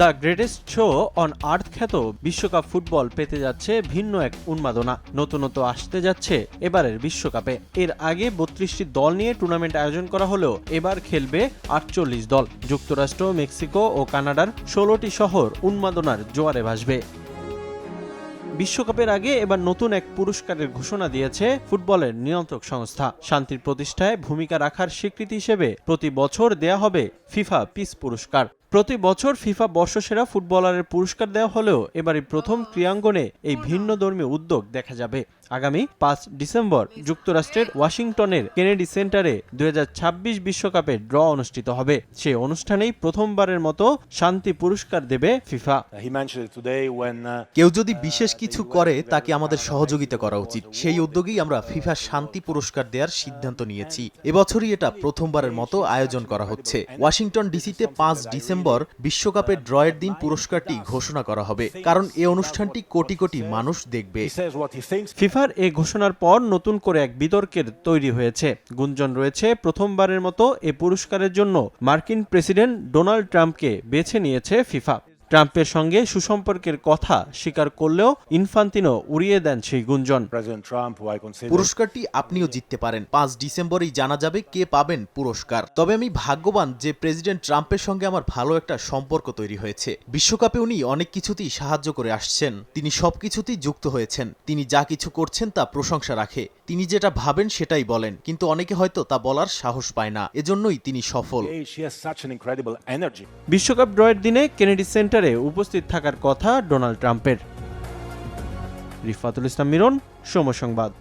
The greatest show on Earth খ্যাত বিশ্বকাপ football পেতে যাচ্ছে ভিন্ন এক উন্মাদনা। নতুনত্ব আসতে যাচ্ছে এবারের বিশ্বকাপে। এর আগে বত্রিশটি দল নিয়ে টুর্নামেন্ট আয়োজন করা হলেও এবার খেলবে আটচল্লিশ দল। যুক্তরাষ্ট্র, মেক্সিকো ও কানাডার ষোলোটি শহর উন্মাদনার জোয়ারে ভাসবে। বিশ্বকাপের আগে এবার নতুন এক পুরস্কারের ঘোষণা দিয়েছে ফুটবলের নিয়ন্ত্রক সংস্থা। শান্তির প্রতিষ্ঠায় ভূমিকা রাখার স্বীকৃতি হিসেবে প্রতি বছর দেয়া হবে ফিফা পিস পুরস্কার। প্রতি বছর ফিফা বর্ষসেরা ফুটবলারের পুরস্কার দেওয়া হলেও এবারই প্রথম ক্রীড়াঙ্গনে এই ভিন্ন ধর্মীয় উদ্যোগ দেখা যাবে। আগামী পাঁচ ডিসেম্বর যুক্তরাষ্ট্রের ওয়াশিংটনের কেনেডি সেন্টারে দুই বিশ্বকাপের ড্র অনুষ্ঠিত হবে। সেই অনুষ্ঠানেই প্রথমবারের মতো শান্তি পুরস্কার দেবে ফিফা। Uh, কেউ যদি বিশেষ কিছু করে তাকে আমাদের সহযোগিতা করা উচিত। সেই উদ্যোগেই আমরা ফিফা শান্তি পুরস্কার দেওয়ার সিদ্ধান্ত নিয়েছি। এবছরই এটা প্রথমবারের মতো আয়োজন করা হচ্ছে। ওয়াশিংটন ডিসিতে পাঁচ ডিসেম্বর বিশ্বকাপের ড্রয়ের দিন পুরস্কারটি ঘোষণা করা হবে। কারণ এই অনুষ্ঠানটি কোটি কোটি মানুষ দেখবে। He ফিফার এ ঘোষণার পর নতুন করে এক বিতর্কের তৈরি হয়েছে। গুঞ্জন রয়েছে, প্রথমবারের মতো এ পুরস্কারের জন্য মার্কিন প্রেসিডেন্ট ডোনাল্ড ট্রাম্পকে বেছে নিয়েছে ফিফা। ট্রাম্পের সঙ্গে সুসম্পর্কের কথা স্বীকার করলেও ইনফান্তিনো উড়িয়ে দেন সেই গুঞ্জন। পুরস্কারটি আপনিও জিততে পারেন। পাঁচ ডিসেম্বরেই জানা যাবে কে পাবেন পুরস্কার। তবে আমি ভাগ্যবান যে প্রেসিডেন্ট ট্রাম্পের সঙ্গে আমার ভালো একটা সম্পর্ক তৈরি হয়েছে। বিশ্বকাপে উনি অনেক কিছুতেই সাহায্য করে আসছেন। তিনি সবকিছুতেই যুক্ত হয়েছেন। তিনি যা কিছু করছেন তা প্রশংসা রাখে। তিনি যেটা ভাবেন সেটাই বলেন কিন্তু অনেকে হয়তো তা বলার সাহস পায় না এজন্যই তিনি সফল। বিশ্বকাপ ড্রয়ের দিনে কেনেডি সেন্টারে উপস্থিত থাকার কথা ডোনাল্ড ট্রাম্পের। রিফাতুল ইসলাম মিরন সময় সংবাদ।